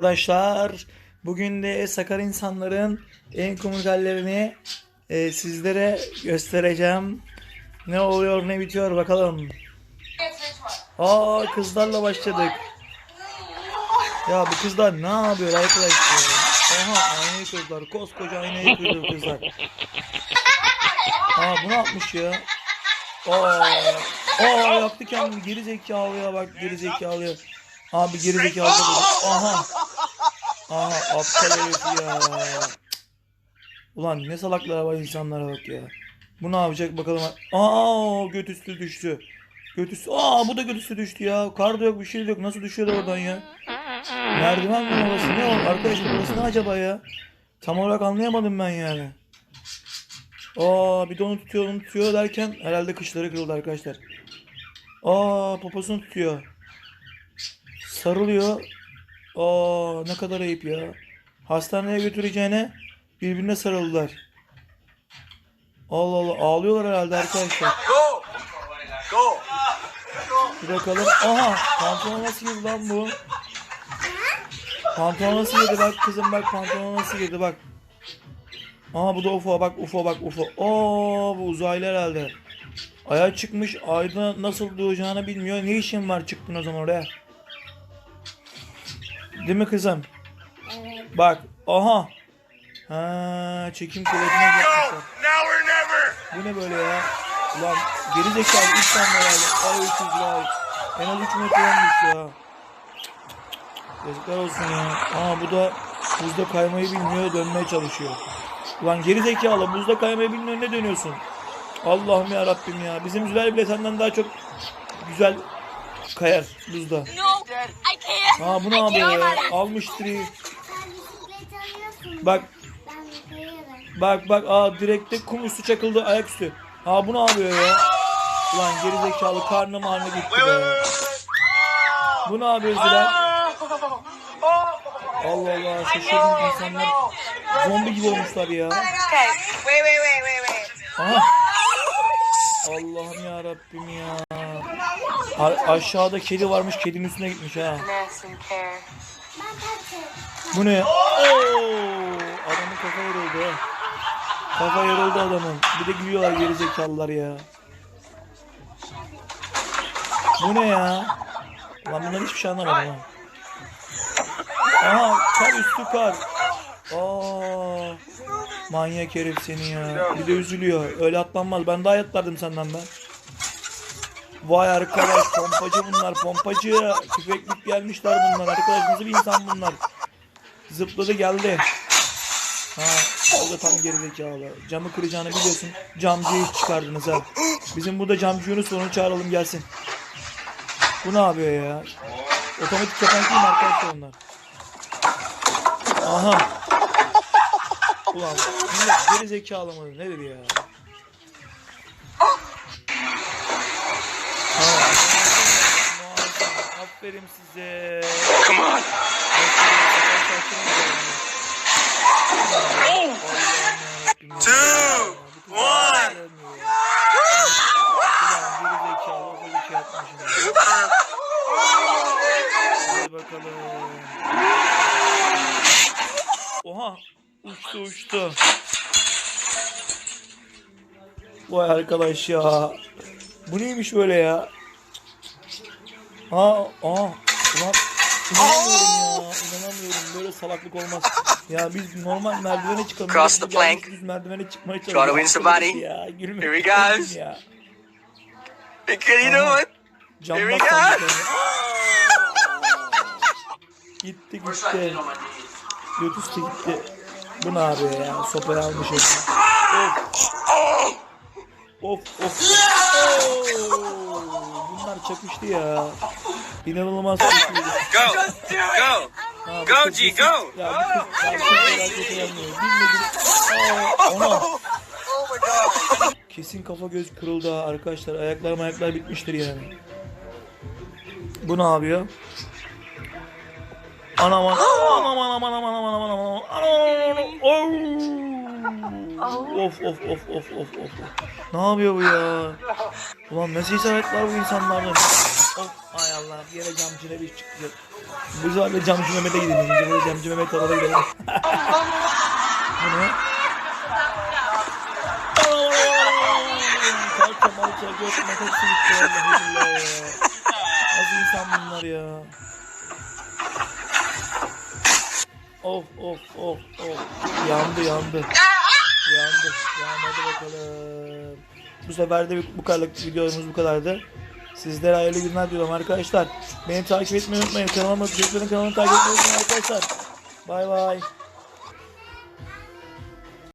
Arkadaşlar bugün de Sakar insanların en komik hallerini e, sizlere göstereceğim. Ne oluyor ne bitiyor bakalım. Aa kızlarla başladık. Ya bu kızlar ne yapıyor arkadaşlar? Aha aynayı kızlar. Koskoca aynayı kırıyor kızlar. Aa bu ne yapmış ya? Aa, aa yaptı kendini geri zekalıya bak geri zekalıya. Abi geri zekalı. Aha. Aha aptal herif ya. Ulan ne salaklar var insanlara bak ya. Bu ne yapacak bakalım. Aa götüstü düştü. Götüstü. Aa bu da götüstü düştü ya. Kar da yok bir şey de yok. Nasıl düşüyor da oradan ya? Merdiven mi orası? Ne o? Arkadaşlar burası ne acaba ya? Tam olarak anlayamadım ben yani. Aa bir de onu tutuyor onu tutuyor derken herhalde kışları kırıldı arkadaşlar. Aa poposunu tutuyor. Sarılıyor. Aa ne kadar ayıp ya. Hastaneye götüreceğine birbirine sarıldılar. Allah Allah ağlıyorlar herhalde arkadaşlar. Go! Go! Bir bakalım. Aha pantolon nasıl girdi lan bu? Pantolon nasıl girdi bak kızım bak pantolon nasıl girdi bak. Aha bu da UFO bak UFO bak UFO. Oo bu uzaylı herhalde. Aya çıkmış ayda nasıl doğacağını bilmiyor. Ne işin var çıktın o zaman oraya? Değil mi kızım? Evet. Bak aha. Ha çekim kuvvetine yapmışlar. Bu ne böyle ya? Ulan geri zekalı 3 tane herhalde. Ay öküz vay. En az 3 metre olmuş ya. Yazıklar olsun ya. Aa bu da buzda kaymayı bilmiyor dönmeye çalışıyor. Ulan geri zekalı buzda kaymayı bilmiyor ne dönüyorsun? Allah'ım ya Rabbim ya. Bizim Zülal bile senden daha çok güzel Kayar buzda. No, I. Ha bu ne abi ya? Almış direği. Bak. Bak bak aa direkte kum üstü çakıldı ayak üstü. Aa bu ne yapıyor ya? Ulan gerizekalı karnım haline gitti be. Bu ne yapıyor Zilan? Allah Allah şaşırdım insanlar. Zombi gibi olmuşlar ya. Aha. Allah'ım ya Rabbim ya. A- aşağıda kedi varmış kedinin üstüne gitmiş ha. Bu ne? Oo! Adamın kafa yoruldu. Kafa yoruldu adamın. Bir de gülüyorlar geri zekalılar ya. Bu ne ya? Lan bundan hiçbir şey anlamadım ha. Aha kar üstü kar. Aa, manyak herif seni ya. Bir de üzülüyor. Öyle atlanmaz. Ben daha atlardım senden ben. Vay arkadaş pompacı bunlar pompacı. Tüfeklik gelmişler bunlar. Arkadaş nasıl bir insan bunlar? Zıpladı geldi. Ha, o da tam gerizekalı. Camı kıracağını biliyorsun. Camcıyı çıkardınız ha. Bizim burada camcı Yunus onu çağıralım gelsin. Bu ne yapıyor ya? Otomatik değil mi arkadaşlar onlar? Aha. Ulan millet geri zekalı mı? Nedir ya? Aferin size. Come on! Two, one. Bakalım. Oha uçtu uçtu. Vay arkadaş ya. Bu neymiş böyle ya? Aa, aa. Ulan inanamıyorum ya. İnanamıyorum. Böyle salaklık olmaz. Ya biz normal merdivene çıkalım. Cross the plank. Biz merdivene çıkmaya Try to çalışıyoruz. win somebody. Ya gülme. Here he goes. Ya. Can you do it? Here we go. sandık Gitti gitti. Götüstü gitti. Bu ne yapıyor ya? Sopayı almış. Of. Of of. Oo, Bunlar çakıştı ya. İnanılmaz çakıştı. Go! Go! Ha, bu Go, kız G, go. Ya bu kız, ya bu kız felaket oynamıyor. Bilmedim. Aa, ona. Oh my god. Kesin kafa göz kırıldı ha arkadaşlar. Ayaklar ayaklar bitmiştir yani. Bu ne yapıyor? Anam anam anam anam anam anam anam anam anam anam anam Of of of of of of Ne yapıyor bu ya? Ulan ne cesaretler bu insanlarda. Of ay Allah bir yere camcıyla bir. Biz var ya Camcı Mehmet'e gidelim. Biz böyle Camcı Mehmet arada gidelim. Bu ne? Kalça malça hepsi gitti vallahi billahi ya. Nasıl insan bunlar ya? Of of of of. Yandı yandı. Yandı. Yandı bakalım. Bu sefer de bu kadarlık videomuz bu kadardı. Sizlere hayırlı günler diliyorum arkadaşlar. Beni takip etmeyi unutmayın. Kanalıma, çocukların kanalını takip etmeyi unutmayın arkadaşlar. Bay bay.